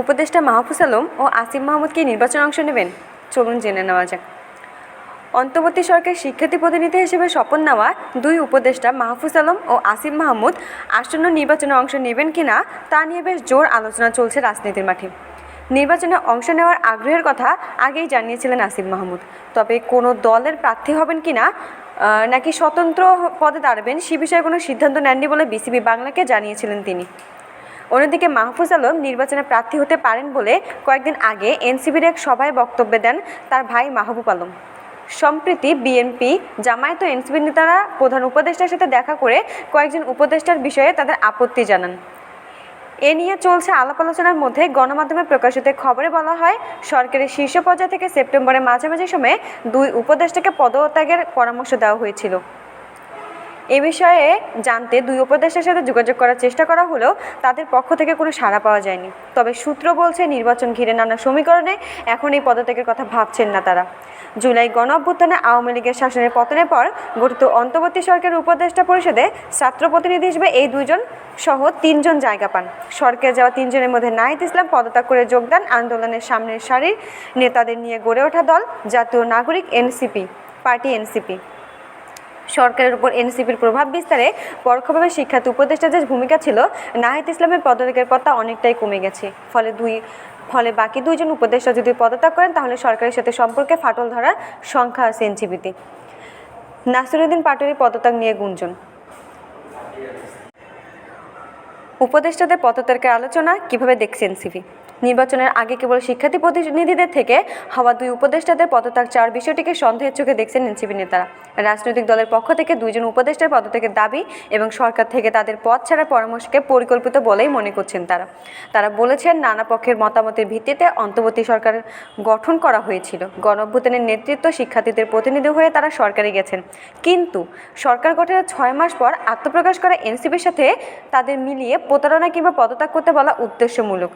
উপদেষ্টা মাহফুজ আলম ও আসিফ মাহমুদ কি নির্বাচনে অংশ নেবেন। চলুন জেনে নেওয়া যাক। অন্তর্বর্তী সরকারের শিক্ষার্থী প্রতিনিধি হিসেবে শপথ নেওয়া দুই উপদেষ্টা মাহফুজ আলম ও আসিফ মাহমুদ আসন্ন নির্বাচনে অংশ নেবেন কিনা তা নিয়ে বেশ জোর আলোচনা চলছে রাজনীতির মাঠে। নির্বাচনে অংশ নেওয়ার আগ্রহের কথা আগেই জানিয়েছিলেন আসিফ মাহমুদ। তবে কোনো দলের প্রার্থী হবেন কিনা নাকি স্বতন্ত্র পদে দাঁড়াবেন সে বিষয়ে কোনো সিদ্ধান্ত নেননি বলে বিসিবি বাংলাকে জানিয়েছিলেন তিনি। অন্যদিকে মাহফুজ আলম নির্বাচনে প্রার্থী হতে পারেন বলে কয়েকদিন আগে এনসিবির এক সভায় বক্তব্য দেন তার ভাই মাহবুব আলম। সম্প্রতি বিএনপি, জামায়াত ও এনসিবির নেতারা প্রধান উপদেষ্টার সাথে দেখা করে কয়েকজন উপদেষ্টার বিষয়ে তাদের আপত্তি জানান। এ নিয়ে চলছে আলাপ আলোচনার মধ্যে গণমাধ্যমে প্রকাশিত খবরে বলা হয়, সরকারের শীর্ষ পর্যায় থেকে সেপ্টেম্বরের মাঝামাঝি সময়ে দুই উপদেষ্টাকে পদত্যাগের পরামর্শ দেওয়া হয়েছিল। এ বিষয়ে জানতে দুই উপদেষ্টার সাথে যোগাযোগ করার চেষ্টা করা হলেও তাদের পক্ষ থেকে কোনো সাড়া পাওয়া যায়নি। তবে সূত্র বলছে, নির্বাচন ঘিরে নানা সমীকরণে এখন এই পদত্যাগের কথা ভাবছেন না তারা। জুলাই গণ অভ্যুত্থানে আওয়ামী লীগের শাসনের পতনের পর গঠিত অন্তর্বর্তী সরকারের উপদেষ্টা পরিষদে ছাত্র প্রতিনিধি হিসেবে এই দুইজন সহ তিনজন জায়গা পান। সরকারে যাওয়া তিনজনের মধ্যে নাহিদ ইসলাম পদত্যাগ করে যোগদান আন্দোলনের সামনের সারির নেতাদের নিয়ে গড়ে ওঠা দল জাতীয় নাগরিক এনসিপি, পার্টি এনসিপি। সরকারের উপর এনসিপির প্রভাব বিস্তারে পরোক্ষভাবে শিক্ষার্থী উপদেষ্টাদের ভূমিকা ছিল, নাহিদ ইসলামের পদত্যাগের তা অনেকটাই কমে গেছে। ফলে দুই, ফলে বাকি দুইজন উপদেষ্টা যদি পদত্যাগ করেন, তাহলে সরকারের সাথে সম্পর্কে ফাটল ধরার সংখ্যা আছে এনসিপিতে। নাসিরুদ্দিন পাটুরি পদত্যাগ নিয়ে গুঞ্জন। উপদেষ্টাদের পদত্যাগের আলোচনা কীভাবে দেখছে এনসিপি নির্বাচনের আগে কেবল শিক্ষার্থী প্রতিনিধিদের থেকে হওয়া দুই উপদেষ্টাদের পদত্যাগ চাওয়ার বিষয়টিকে সন্দেহের চোখে দেখছেন এনসিপি নেতারা। রাজনৈতিক দলের পক্ষ থেকে দুইজন উপদেষ্টার পদত্যাগের দাবি এবং সরকার থেকে তাদের পদ ছাড়ার পরামর্শকে পরিকল্পিত বলেই মনে করছেন তারা। তারা বলেছেন নানা পক্ষের মতামতের ভিত্তিতে অন্তর্বর্তী সরকার গঠন করা হয়েছিল। গণঅভ্যুত্থানের নেতৃত্ব শিক্ষার্থীদের প্রতিনিধি হয়ে তারা সরকারে গেছেন। কিন্তু সরকার গঠনের ছয় মাস পর আত্মপ্রকাশ করা এনসিপির সাথে তাদের মিলিয়ে প্রতারণা কিংবা পদত্যাগ করতে বলা উদ্দেশ্যমূলক।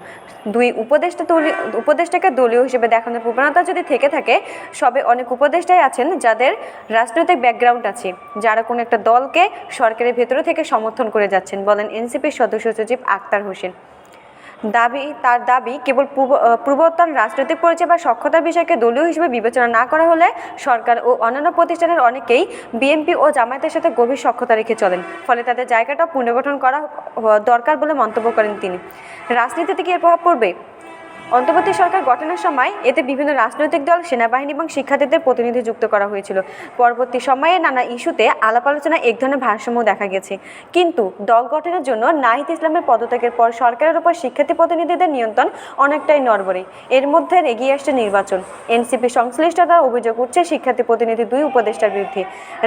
দুই, উপদেষ্টা দলীয় উপদেষ্টাকে দলীয় হিসেবে দেখানোর প্রবণতা যদি থেকে থাকে, সবে অনেক উপদেষ্টাই আছেন যাদের রাজনৈতিক ব্যাকগ্রাউন্ড আছে, যারা কোনো একটা দলকে সরকারের ভেতরে থেকে সমর্থন করে যাচ্ছেন, বলেন এনসিপির সদস্য সচিব আক্তার হোসেন। দাবি তার দাবি কেবল পূর্ব আহ, পূর্বতন রাজনৈতিক পরিচয় বা সক্ষতার বিষয়কে দলীয় হিসেবে বিবেচনা না করা হলে সরকার ও অন্যান্য প্রতিষ্ঠানের অনেকেই বিএনপি ও জামায়াতের সাথে গভীর সক্ষতা রেখে চলেন। ফলে তাদের জায়গাটা পুনর্গঠন করা দরকার বলে মন্তব্য করেন তিনি। রাজনীতিতে কি এর প্রভাব পড়বে? অন্তর্বর্তী সরকার গঠনের সময় এতে বিভিন্ন রাজনৈতিক দল, সেনাবাহিনী এবং শিক্ষার্থীদের প্রতিনিধি যুক্ত করা হয়েছিল। পরবর্তী সময়ে নানা ইস্যুতে আলাপ আলোচনায় এক ধরনের ভারসাম্য দেখা গেছে। কিন্তু দল গঠনের জন্য নাহিদ ইসলামের পদত্যাগের পর সরকারের উপর শিক্ষার্থী প্রতিনিধিদের নিয়ন্ত্রণ অনেকটাই নড়বড়ে। এর মধ্যে এগিয়ে আসছে নির্বাচন। এনসিপি সংশ্লিষ্টতার অভিযোগ উঠছে শিক্ষার্থী প্রতিনিধি দুই উপদেষ্টার বিরুদ্ধে।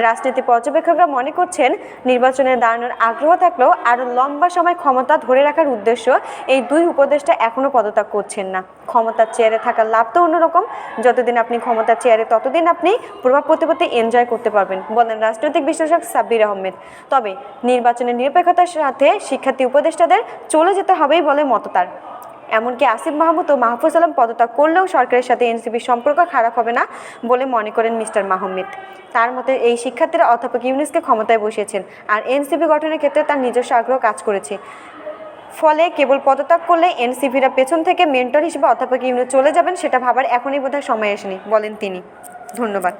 রাজনীতি পর্যবেক্ষকরা মনে করছেন, নির্বাচনে দাঁড়ানোর আগ্রহ থাকলেও আরও লম্বা সময় ক্ষমতা ধরে রাখার উদ্দেশ্য এই দুই উপদেষ্টা এখনও পদত্যাগ করছেন না। ক্ষমতার চেয়ারে থাকার লাভ তো অন্যরকম। যতদিন আপনি ক্ষমতার চেয়ারে ততদিন আপনি প্রভাব প্রতিপত্তি এনজয় করতে পারবেন, বলেন রাজনৈতিক বিশ্লেষক সাব্বির আহমেদ। তবে নির্বাচনের নিরপেক্ষতার সাথে শিক্ষার্থী উপদেষ্টাদের চলে যেতে হবেই বলে মত তার। এমনকি আসিফ মাহমুদ ও মাহফুজ আলম পদত্যাগ করলেও সরকারের সাথে এনসিপির সম্পর্ক খারাপ হবে না বলে মনে করেন মিস্টার মাহমুদ। তার মতে এই শিক্ষার্থীরা অধ্যাপক ইউনিসকে ক্ষমতায় বসিয়েছেন, আর এনসিপি গঠনের ক্ষেত্রে তার নিজস্ব আগ্রহ কাজ করেছে। ফলে কেবল পদত্যাগ করলে এনসিভিরা পেছন থেকে মেন্টর হিসেবে অধ্যাপক ইউনিয়ন চলে যাবেন, সেটা ভাবার এখনই বোধহয় সময় আসেনি, বলেন তিনি। ধন্যবাদ।